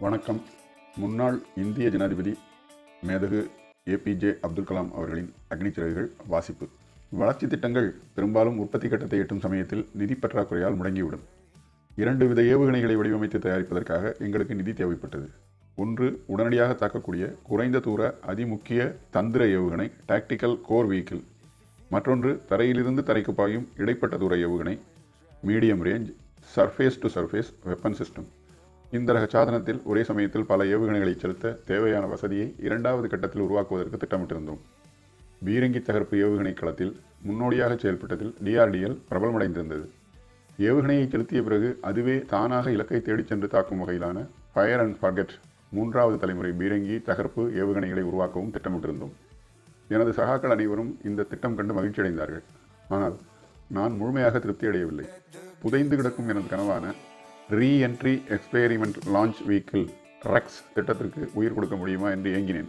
வணக்கம். முன்னாள் இந்திய ஜனாதிபதி மேதகு ஏபிஜே அப்துல் கலாம் அவர்களின் அக்னிச்சிறகுகள் வாசிப்பு. வளர்ச்சி திட்டங்கள் பெரும்பாலும் உற்பத்தி கட்டத்தை எட்டும் சமயத்தில் நிதி பற்றாக்குறையால் முடங்கிவிடும். இரண்டு வித ஏவுகணைகளை வடிவமைத்து தயாரிப்பதற்காக எங்களுக்கு நிதி தேவைப்பட்டது. ஒன்று உடனடியாக தாக்கக்கூடிய குறைந்த தூர அதிமுக்கிய தந்திர ஏவுகணை டாக்டிக்கல் கோர் வெஹிக்கிள் மற்றொன்று தரையிலிருந்து தரைக்கு பாயும் இடைப்பட்ட தூர ஏவுகணை medium range surface to surface weapon system இந்த ரக சாதனத்தில் ஒரே சமயத்தில் பல ஏவுகணைகளை செலுத்த தேவையான வசதியை இரண்டாவது கட்டத்தில் உருவாக்குவதற்கு திட்டமிட்டிருந்தோம். பீரங்கி தகர்ப்பு ஏவுகணை களத்தில் முன்னோடியாக செயல்பட்டதில் டிஆர்டிஎல் பிரபலமடைந்திருந்தது. ஏவுகணையை செலுத்திய பிறகு அதுவே தானாக இலக்கை தேடிச் சென்று தாக்கும் வகையிலான ஃபயர் அண்ட் ஃபர்கெட் மூன்றாவது தலைமுறை பீரங்கி தகர்ப்பு ஏவுகணைகளை உருவாக்கவும் திட்டமிட்டிருந்தோம். எனது சகாக்கள் அனைவரும் இந்த திட்டம் கண்டு மகிழ்ச்சியடைந்தார்கள். ஆனால் நான் முழுமையாக திருப்தி அடையவில்லை புதைந்து கிடக்கும் எனது கனவான ரீஎன்ட்ரி எக்ஸ்பெரிமெண்ட் லான்ச் வெஹிக்கிள் ரக்ஸ் திட்டத்திற்கு உயிர் கொடுக்க முடியுமா என்று ஏங்கினேன்.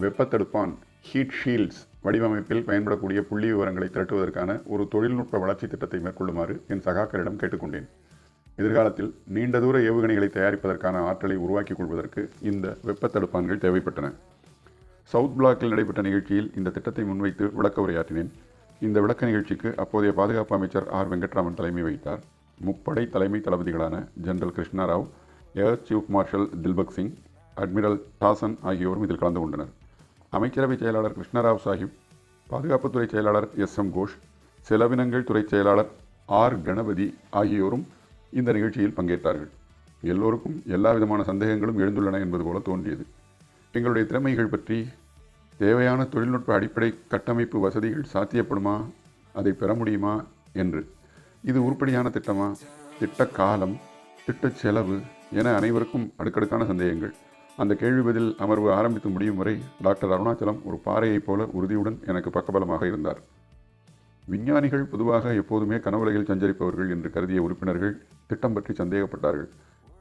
வெப்பத்தடுப்பான் ஹீட் ஷீல்ட்ஸ் வடிவமைப்பில் பயன்படக்கூடிய புள்ளி விவரங்களை திரட்டுவதற்கான ஒரு தொழில்நுட்ப வளர்ச்சி திட்டத்தை மேற்கொள்ளுமாறு என் சகாக்களிடம் கேட்டுக்கொண்டேன். எதிர்காலத்தில் நீண்ட தூர ஏவுகணைகளை தயாரிப்பதற்கான ஆற்றலை உருவாக்கிக் கொள்வதற்கு இந்த வெப்பத்தடுப்பான்கள் தேவைப்பட்டன. சவுத் பிளாக்கில் நடைபெற்ற நிகழ்ச்சியில் இந்த திட்டத்தை முன்வைத்து விளக்க உரையாற்றினேன். இந்த விளக்க நிகழ்ச்சிக்கு அப்போதைய பாதுகாப்பு அமைச்சர் ஆர் வெங்கட்ராமன் தலைமை வகித்தார். முப்படை தலைமை தளபதிகளான General Krishnarao Air Chief Marshal Dilbagh Singh Admiral Dawson ஆகியோரும் இதில் கலந்து கொண்டனர். அமைச்சரவை செயலாளர் கிருஷ்ணராவ் சாஹிப் பாதுகாப்புத்துறை செயலாளர் எஸ் எம் கோஷ் செலவினங்கள் துறை செயலாளர் ஆர் கணபதி ஆகியோரும் இந்த நிகழ்ச்சியில் பங்கேற்றார்கள். எல்லோருக்கும் எல்லா விதமான சந்தேகங்களும் எழுந்துள்ளன என்பது போல தோன்றியது. எங்களுடைய திறமைகள் பற்றி தேவையான தொழில்நுட்ப அடிப்படை கட்டமைப்பு வசதிகள் சாத்தியப்படுமா அதை பெற முடியுமா என்று. இது உருப்படியான திட்டமா? திட்ட காலம் திட்ட செலவு என அனைவருக்கும் அடுக்கடுக்கான சந்தேகங்கள். அந்த கேள்வி பதில் அமர்வு ஆரம்பித்து முடியும் வரை டாக்டர் அருணாச்சலம் ஒரு பாறையைப் போல உறுதியுடன் எனக்கு பக்கபலமாக இருந்தார். விஞ்ஞானிகள் பொதுவாக எப்போதுமே கனவுலகில் சஞ்சரிப்பவர்கள் என்று கருதிய உறுப்பினர்கள் திட்டம் பற்றி சந்தேகப்பட்டார்கள்.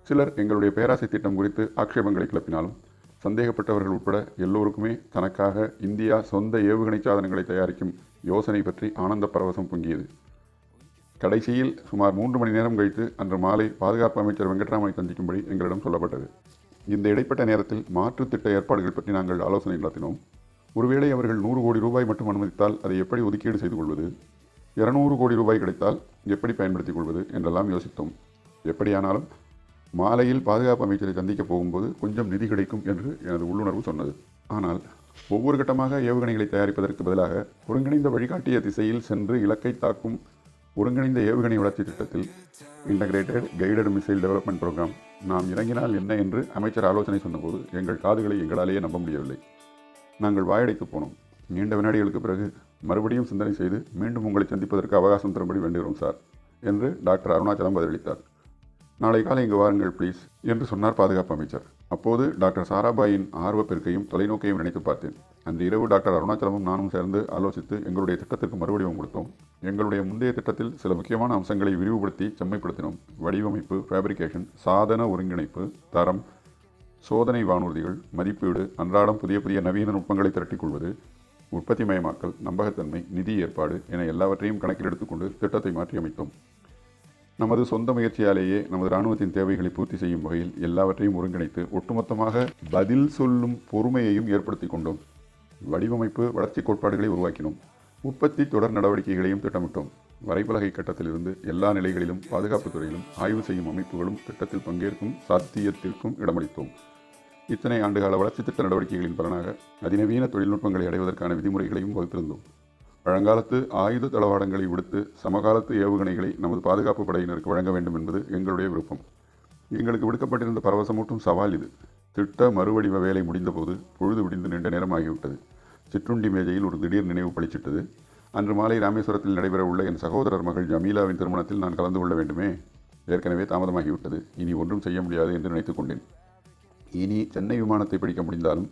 சிலர் எங்களுடைய பேராசை திட்டம் குறித்து ஆட்சேபங்களை கிளப்பினாலும் சந்தேகப்பட்டவர்கள் உட்பட எல்லோருக்குமே தனக்காக இந்தியா சொந்த ஏவுகணை சாதனங்களை தயாரிக்கும் யோசனை பற்றி ஆனந்த பரவசம் பொங்கியது. கடைசியில் சுமார் மூன்று மணி நேரம் கழித்து அன்று மாலை பாதுகாப்பு அமைச்சர் வெங்கட்ராமனை சந்திக்கும்படி எங்களிடம் சொல்லப்பட்டது. இந்த இடைப்பட்ட நேரத்தில் மாற்று திட்ட ஏற்பாடுகள் பற்றி நாங்கள் ஆலோசனை நடத்தினோம். ஒருவேளை அவர்கள் நூறு கோடி ரூபாய் மட்டும் அனுமதித்தால் அதை எப்படி ஒதுக்கீடு செய்து கொள்வது? இருநூறு கோடி ரூபாய் கிடைத்தால் எப்படி பயன்படுத்திக் கொள்வது? என்றெல்லாம் யோசித்தோம். எப்படியானாலும் மாலையில் பாதுகாப்பு அமைச்சரை சந்திக்கப் போகும்போது கொஞ்சம் நிதி கிடைக்கும் என்று எனது உள்ளுணர்வு சொன்னது. ஆனால் ஒவ்வொரு கட்டமாக ஏவுகணைகளை தயாரிப்பதற்கு பதிலாக ஒருங்கிணைந்த வழிகாட்டிய திசையில் சென்று இலக்கை தாக்கும் ஒருங்கிணைந்த ஏவுகணை வளர்ச்சி திட்டத்தில் integrated guided missile development programme நாம் இறங்கினால் என்ன என்று அமைச்சர் ஆலோசனை சொன்னபோது எங்கள் காதுகளை எங்களாலேயே நம்ப முடியவில்லை. நாங்கள் வாயடைத்து போனோம். நீண்ட வினாடிகளுக்கு பிறகு மறுபடியும் சிந்தனை செய்து மீண்டும் உங்களை சந்திப்பதற்கு அவகாசம் தரும்படி வேண்டுகிறோம் சார் என்று டாக்டர் அருணாச்சலம் பதிலளித்தார். நாளை காலை இங்கு வாருங்கள் ப்ளீஸ் என்று சொன்னார் பாதுகாப்பு அமைச்சர். அப்போது டாக்டர் சாராபாயின் ஆர்வப்பெருக்கையும் தொலைநோக்கையும் நினைத்து பார்த்தேன். அந்த இரவு டாக்டர் அருணாச்சலமும் நானும் சேர்ந்து ஆலோசித்து எங்களுடைய திட்டத்திற்கு மறுவடிவம் கொடுத்தோம். எங்களுடைய முந்தைய திட்டத்தில் சில முக்கியமான அம்சங்களை விரிவுபடுத்தி செம்மைப்படுத்தினோம். வடிவமைப்பு ஃபேப்ரிகேஷன் சாதன ஒருங்கிணைப்பு தரம் சோதனை வானூர்திகள் மதிப்பீடு அன்றாடம் புதிய புதிய நவீன நுட்பங்களை திரட்டிக் கொள்வது உற்பத்தி மயமாக்கல் நம்பகத்தன்மை நிதி ஏற்பாடு என எல்லாவற்றையும் கணக்கில் எடுத்துக்கொண்டு திட்டத்தை மாற்றியமைத்தோம். நமது சொந்த முயற்சியாலேயே நமது இராணுவத்தின் தேவைகளை பூர்த்தி செய்யும் வகையில் எல்லாவற்றையும் ஒருங்கிணைத்து ஒட்டுமொத்தமாக பதில் சொல்லும் பொறுமையையும் ஏற்படுத்தி கொண்டோம். வடிவமைப்பு வளர்ச்சி கோட்பாடுகளை உருவாக்கினோம். உற்பத்தி தொடர் நடவடிக்கைகளையும் திட்டமிட்டோம். வரைபலகை கட்டத்திலிருந்து எல்லா நிலைகளிலும் பாதுகாப்புத் துறையிலும் ஆய்வு செய்யும் அமைப்புகளும் திட்டத்தில் பங்கேற்கும் சாத்தியத்திற்கும் இடமளித்தோம். இத்தனை ஆண்டுகால வளர்ச்சி திட்ட நடவடிக்கைகளின் பலனாக அதிநவீன தொழில்நுட்பங்களை அடைவதற்கான விதிமுறைகளையும் வகுத்திருந்தோம். பழங்காலத்து ஆயுத தளவாடங்களை விடுத்து சமகாலத்து ஏவுகணைகளை நமது பாதுகாப்பு படையினருக்கு வழங்க வேண்டும் என்பது எங்களுடைய விருப்பம். எங்களுக்கு விடுக்கப்பட்டிருந்த பரவசமூட்டும் சவால் இது. திட்ட மறுவடிவ வேலை முடிந்தபோது பொழுது விடிந்து நீண்ட நேரமாகிவிட்டது. சிற்றுண்டி மேஜையில் ஒரு திடீர் நினைவு பளிச்சிட்டது. அன்று மாலை ராமேஸ்வரத்தில் நடைபெறவுள்ள என் சகோதரர் மகள் ஜமீலாவின் திருமணத்தில் நான் கலந்து கொள்ள வேண்டுமே? ஏற்கனவே தாமதமாகிவிட்டது. இனி ஒன்றும் செய்ய முடியாது என்று நினைத்துக் கொண்டேன். இனி சென்னை விமானத்தை பிடிக்க முடிந்தாலும்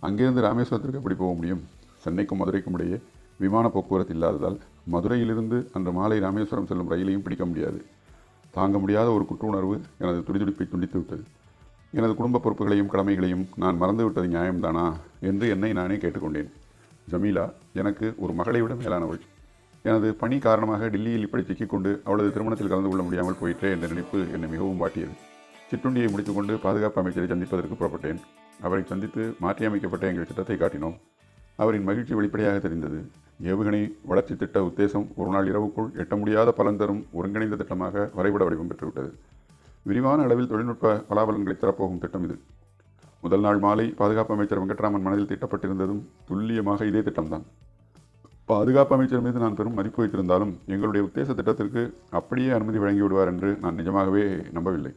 அங்கிருந்து ராமேஸ்வரத்திற்கு எப்படி போக முடியும்? சென்னைக்கும் மதுரைக்கும் இடையே விமான போக்குவரத்து இல்லாததால் மதுரையிலிருந்து அன்று மாலை ராமேஸ்வரம் செல்லும் ரயிலையும் பிடிக்க முடியாது. தாங்க முடியாத ஒரு குற்ற உணர்வு எனது துடிதுடிப்பை துண்டித்து விட்டது. எனது குடும்ப பொறுப்புகளையும் கடமைகளையும் நான் மறந்துவிட்டது நியாயம்தானா என்று என்னை நானே கேட்டுக்கொண்டேன். ஜமீலா எனக்கு ஒரு மகளை விட மேலானவள். எனது பணி காரணமாக டில்லியில் இப்படி சிக்கிக்கொண்டு அவளது திருமணத்தில் கலந்து கொள்ள முடியாமல் போயிற்றே என்ற நினைப்பு என்னை மிகவும் வாட்டியது. சிற்றுண்டியை முடித்துக்கொண்டு பாதுகாப்பு அமைச்சரை சந்திப்பதற்கு புறப்பட்டேன். அவரை சந்தித்து மாற்றியமைக்கப்பட்ட எங்கள் திட்டத்தை காட்டினோம். அவரின் மகிழ்ச்சி வெளிப்படையாக தெரிந்தது. ஏவுகணை வளர்ச்சி திட்ட உத்தேசம் ஒரு நாள் இரவுக்குள் எட்ட முடியாத பலன் தரும் ஒருங்கிணைந்த திட்டமாக வரைபட வடிவம் பெற்றுவிட்டது. விரிவான அளவில் தொழில்நுட்ப பலாபலன்களை தரப்போகும் திட்டம் இது. முதல் நாள் மாலை பாதுகாப்பு அமைச்சர் வெங்கட்ராமன் மனதில் திட்டப்பட்டிருந்ததும் துல்லியமாக இதே திட்டம்தான். பாதுகாப்பு அமைச்சர் மீது நான் பெரும் மதிப்பு வைத்திருந்தாலும் எங்களுடைய உத்தேச திட்டத்திற்கு அப்படியே அனுமதி வழங்கி விடுவார் என்று நான் நிஜமாகவே நம்பவில்லை.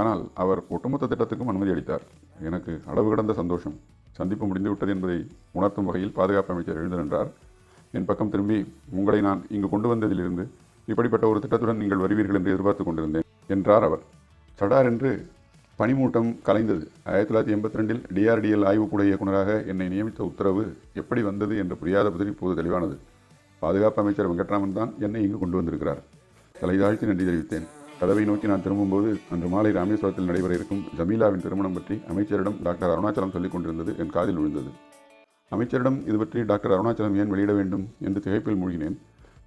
ஆனால் அவர் ஒட்டுமொத்த திட்டத்துக்கும் அனுமதி அளித்தார். எனக்கு அளவு கடந்த சந்தோஷம். சந்திப்பு முடிந்துவிட்டது என்பதை உணர்த்தும் வகையில் பாதுகாப்பு அமைச்சர் எழுந்திருந்தார் என் பக்கம் திரும்பி உங்களை நான் இங்கு கொண்டு வந்ததிலிருந்து இப்படிப்பட்ட ஒரு திட்டத்துடன் நீங்கள் வருவீர்கள் என்று எதிர்பார்த்து கொண்டிருந்தேன் என்றார் அவர். சடார் என்று பனிமூட்டம் கலைந்தது. ஆயிரத்தி தொள்ளாயிரத்தி எண்பத்தி ரெண்டில் டிஆர்டிஎல் ஆய்வுக்கூட இயக்குநராக என்னை நியமித்த உத்தரவு எப்படி வந்தது என்று புரியாத பதில் இப்போது தெளிவானது. பாதுகாப்பு அமைச்சர் வெங்கட்ராமன் தான் என்னை இங்கு கொண்டு வந்திருக்கிறார். தலைதாழ்த்தி நன்றி தெரிவித்தேன். கதவை நோக்கி நான் திரும்பும்போது அன்று மாலை ராமேஸ்வரத்தில் நடைபெற இருக்கும் ஜமீலாவின் திருமணம் பற்றி அமைச்சரிடம் டாக்டர் அருணாச்சலம் சொல்லிக் கொண்டிருந்தது என் காதில் விழுந்தது. அமைச்சரிடம் இது பற்றி டாக்டர் அருணாச்சலம் ஏன் வெளியிட வேண்டும் என்று திகைப்பில் மூழ்கினேன்.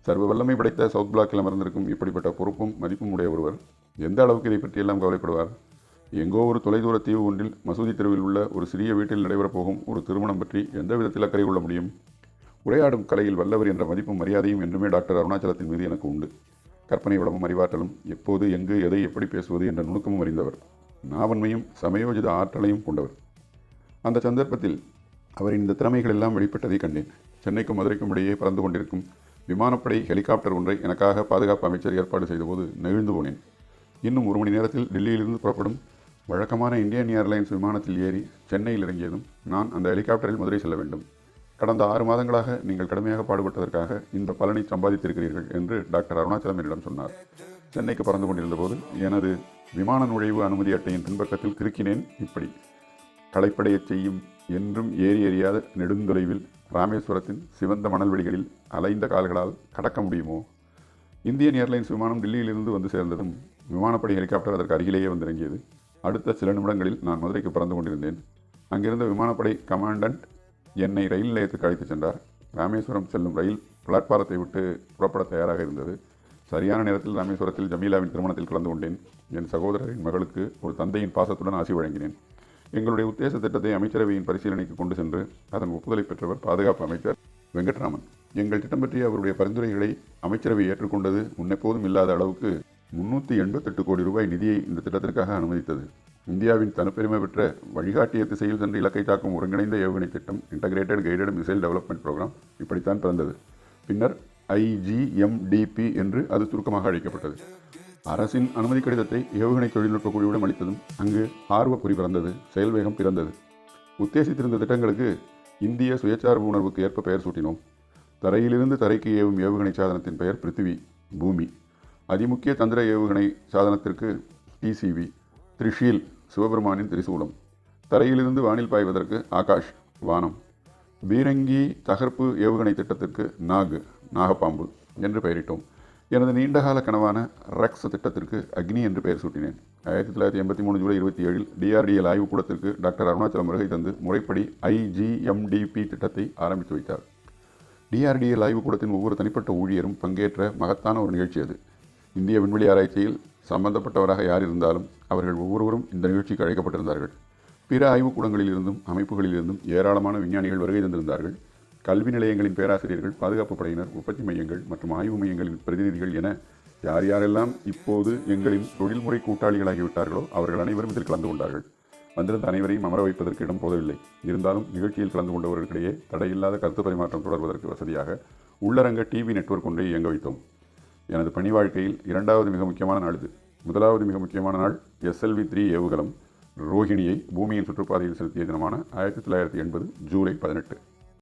சர்வ வல்லமை படைத்த சவுத் பிளாக்கில் அமர்ந்திருக்கும் இப்படிப்பட்ட பொறுப்பும் மதிப்பும் உடைய ஒருவர் எந்த அளவுக்கு இதை பற்றியெல்லாம் கவலைப்படுவார்? எங்கோ ஒரு தொலைதூர தீவு ஒன்றில் மசூதி தெருவில் உள்ள ஒரு சிறிய வீட்டில் நடைபெறப் போகும் ஒரு திருமணம் பற்றி எந்த விதத்தில் அக்கறை கொள்ள முடியும்? உரையாடும் கலையில் வல்லவர் என்ற மதிப்பும் மரியாதையும் என்றுமே டாக்டர் அருணாச்சலத்தின் மீது எனக்கு உண்டு. கற்பனை வளமும் அறிவாற்றலும் எப்போது எங்கு எதை எப்படி பேசுவது என்ற நுணுக்கமும் அறிந்தவர். நாவன்மையும் சமயோஜித ஆற்றலையும் கொண்டவர். அந்த சந்தர்ப்பத்தில் அவரின் இந்த திறமைகள் எல்லாம் வெளிப்பட்டதை கண்டேன். சென்னைக்கும் மதுரைக்கும் இடையே பறந்து கொண்டிருக்கும் விமானப்படை ஹெலிகாப்டர் ஒன்றை எனக்காக பாதுகாப்பு அமைச்சர் ஏற்பாடு செய்தபோது நெகிழ்ந்து போனேன். இன்னும் ஒரு மணி நேரத்தில் டெல்லியிலிருந்து புறப்படும் வழக்கமான இந்தியன் ஏர்லைன்ஸ் விமானத்தில் ஏறி சென்னையில் இறங்கியதும் நான் அந்த ஹெலிகாப்டரில் மதுரை செல்ல வேண்டும். கடந்த ஆறு மாதங்களாக நீங்கள் கடுமையாக பாடுபட்டதற்காக இந்த பலனை சம்பாதித்திருக்கிறீர்கள் என்று டாக்டர் அருணாச்சலம் என்னிடம் சொன்னார். சென்னைக்கு பறந்து கொண்டிருந்தபோது எனது விமான நுழைவு அனுமதி அட்டையின் பின்பக்கத்தில் கிறுக்கினேன் இப்படி களைப்படையச் செய்யும் என்றும் ஏறி எறியாத நெடுந்தொலைவில் ராமேஸ்வரத்தின் சிவந்த மணல்வெளிகளில் அலைந்த கால்களால் கடக்க முடியுமோ? இந்தியன் ஏர்லைன்ஸ் விமானம் டெல்லியிலிருந்து வந்து சேர்ந்ததும் விமானப்படை ஹெலிகாப்டர் அதற்கு அருகிலேயே வந்திறங்கியது. அடுத்த சில நிமிடங்களில் நான் மதுரைக்கு பறந்து கொண்டிருந்தேன். அங்கிருந்த விமானப்படை கமாண்டன்ட் என்னை ரயில் நிலையத்துக்கு அழைத்துச் சென்றார். ராமேஸ்வரம் செல்லும் ரயில் பிளாட்பாரத்தை விட்டு புறப்பட தயாராக இருந்தது. சரியான நேரத்தில் ராமேஸ்வரத்தில் ஜமீலாவின் திருமணத்தில் கலந்து கொண்டேன். என் சகோதரரின் மகளுக்கு ஒரு தந்தையின் பாசத்துடன் ஆசி வழங்கினேன். எங்களுடைய உத்தேச திட்டத்தை அமைச்சரவையின் பரிசீலனைக்கு கொண்டு சென்று அதன் ஒப்புதலை பெற்றவர் பாதுகாப்பு அமைச்சர் வெங்கட்ராமன். எங்கள் திட்டம் பற்றிய அவருடைய பரிந்துரைகளை அமைச்சரவை ஏற்றுக்கொண்டது முன்னெப்போதும் இல்லாத அளவுக்கு முன்னூற்றி எண்பத்தெட்டு கோடி ரூபாய் நிதியை இந்த திட்டத்திற்காக அனுமதித்தது. இந்தியாவின் தனிப்பெருமை பெற்ற வழிகாட்டிய திசையில் சென்று இலக்கை தாக்கும் ஒருங்கிணைந்த ஏவுகணை திட்டம் integrated guided missile development programme இப்படித்தான் பிறந்தது. பின்னர் ஐஜிஎம்டிபி என்று அது சுருக்கமாக அழைக்கப்பட்டது. அரசின் அனுமதி கடிதத்தை ஏவுகணை தொழில்நுட்ப குழுவிடம் அளித்ததும் அங்கு ஆர்வப்புரி பிறந்தது செயல்வேகம் பிறந்தது. உத்தேசித்திருந்த திட்டங்களுக்கு இந்திய சுயச்சார்பு உணர்வுக்கு ஏற்ப பெயர் சூட்டினோம். தரையிலிருந்து தரைக்கு ஏவும் ஏவுகணை சாதனத்தின் பெயர் பிருத்திவி பூமி. அதிமுக்கிய தந்திர ஏவுகணை சாதனத்திற்கு டிசிவி த்ரிஷீல் சிவபெருமானின் திரிசூலம். தரையிலிருந்து வானில் பாய்வதற்கு ஆகாஷ் வானம். பீரங்கி தகர்ப்பு ஏவுகணை திட்டத்திற்கு நாகு நாகப்பாம்பு என்று பெயரிட்டோம். எனது நீண்டகால கனவான ரக்ஸ் திட்டத்திற்கு அக்னி என்று பெயர் சூட்டினேன். ஆயிரத்தி தொள்ளாயிரத்தி எண்பத்தி மூணு ஜூலை இருபத்தி ஏழில் டிஆர்டிஎல் ஆய்வுக்கூடத்திற்கு டாக்டர் அருணாச்சலம் வருகை தந்து முறைப்படி ஐஜிஎம்டிபி திட்டத்தை ஆரம்பித்து வைத்தார். டிஆர்டிஎல் ஆய்வுக்கூடத்தின் ஒவ்வொரு தனிப்பட்ட ஊழியரும் பங்கேற்ற மகத்தான ஒரு நிகழ்ச்சி அது. இந்திய விண்வெளி ஆராய்ச்சியில் சம்பந்தப்பட்டவராக யார் இருந்தாலும் அவர்கள் ஒவ்வொருவரும் இந்த நிகழ்ச்சிக்கு அழைக்கப்பட்டிருந்தார்கள். பிற ஆய்வுக்கூடங்களில் இருந்தும் அமைப்புகளில் இருந்தும் ஏராளமான விஞ்ஞானிகள் வருகை தந்திருந்தார்கள். கல்வி நிலையங்களின் பேராசிரியர்கள் பாதுகாப்பு படையினர் உற்பத்தி மையங்கள் மற்றும் ஆய்வு மையங்களின் பிரதிநிதிகள் என யார் யாரெல்லாம் இப்போது எங்களின் தொழில்முறை கூட்டாளிகளாகிவிட்டார்களோ அவர்கள் அனைவரும் இதில் கலந்து கொண்டார்கள். வந்திருந்த அனைவரையும் அமர வைப்பதற்கு இடம் போதவில்லை. இருந்தாலும் நிகழ்ச்சியில் கலந்து கொண்டவர்களிடையே தடையில்லாத கருத்து பரிமாற்றம் தொடர்வதற்கு வசதியாக உள்ளரங்க டிவி நெட்வொர்க் ஒன்றை இயங்க வைத்தோம். எனது பணி வாழ்க்கையில் இரண்டாவது மிக முக்கியமான நாள் இது. முதலாவது மிக முக்கியமான நாள் எஸ்எல்வி த்ரீ ஏவுகலம். ரோஹிணியை பூமியின் சுற்றுப்பாதையில் செலுத்திய தினமான ஆயிரத்தி தொள்ளாயிரத்தி எண்பது ஜூலை பதினெட்டு.